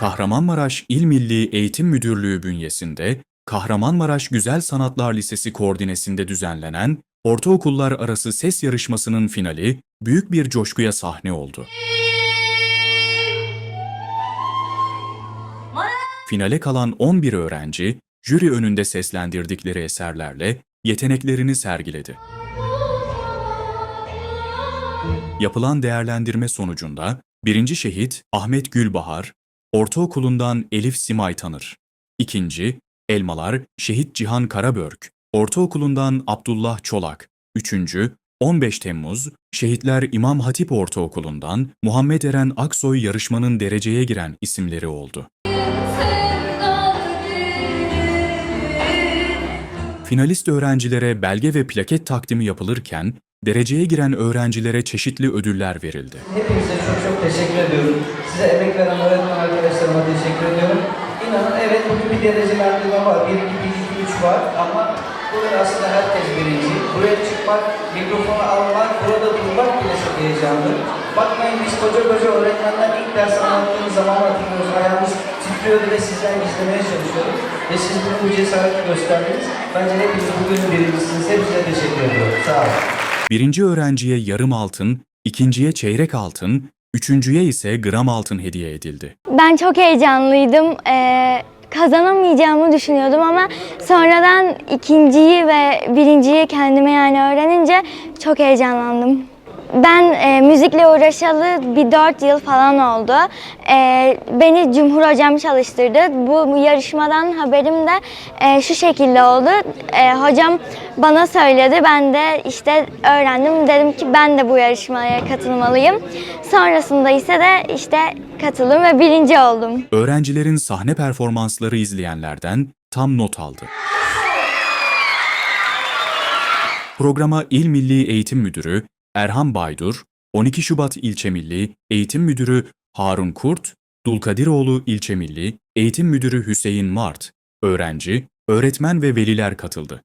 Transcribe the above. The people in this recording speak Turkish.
Kahramanmaraş İl Milli Eğitim Müdürlüğü bünyesinde Kahramanmaraş Güzel Sanatlar Lisesi koordinesinde düzenlenen ortaokullar arası ses yarışmasının finali büyük bir coşkuya sahne oldu. Finale kalan 11 öğrenci jüri önünde seslendirdikleri eserlerle yeteneklerini sergiledi. Yapılan değerlendirme sonucunda birinci şehit Ahmet Gülbahar, ortaokulundan Elif Simay Tanır. İkinci, Elmalar Şehit Cihan Karabörk, ortaokulundan Abdullah Çolak. Üçüncü, 15 Temmuz Şehitler İmam Hatip Ortaokulu'ndan Muhammed Eren Aksoy yarışmanın dereceye giren isimleri oldu. Finalist öğrencilere belge ve plaket takdimi yapılırken dereceye giren öğrencilere çeşitli ödüller verildi. Hepinize çok çok teşekkür ediyorum. Size emek veren öğretmen arkadaşlarıma teşekkür ediyorum. İnanın evet bugün bir derecelendirme var. 1, 2, 1, 2, 3 var ama burada aslında herkes birinci. Buraya çıkmak, mikrofonu almak, burada durmak bile çok heyecanlı. Bakmayın biz koca koca öğretmenler ilk ders anlattığımız zaman hatırlıyoruz. Ayağımız titriyordu ve sizden gizlemeye çalışıyorduk. Ve siz bu cesareti gösterdiniz. Bence hepiniz bugün birincisiniz. Hepinize teşekkür ediyorum. Sağ olun. Birinci öğrenciye yarım altın, ikinciye çeyrek altın, üçüncüye ise gram altın hediye edildi. Ben çok heyecanlıydım. Ee, kazanamayacağımı düşünüyordum ama sonradan ikinciyi ve birinciyi kendime yani öğrenince çok heyecanlandım. Ben e, müzikle uğraşalı bir dört yıl falan oldu. E, beni Cumhur Hocam çalıştırdı. Bu yarışmadan haberim de e, şu şekilde oldu. E, hocam bana söyledi. Ben de işte öğrendim. Dedim ki ben de bu yarışmaya katılmalıyım. Sonrasında ise de işte katıldım ve birinci oldum. Öğrencilerin sahne performansları izleyenlerden tam not aldı. Programa İl Milli Eğitim Müdürü Erhan Baydur, 12 Şubat İlçe Milli Eğitim Müdürü Harun Kurt, Dulkadiroğlu İlçe Milli Eğitim Müdürü Hüseyin Mart, öğrenci, öğretmen ve veliler katıldı.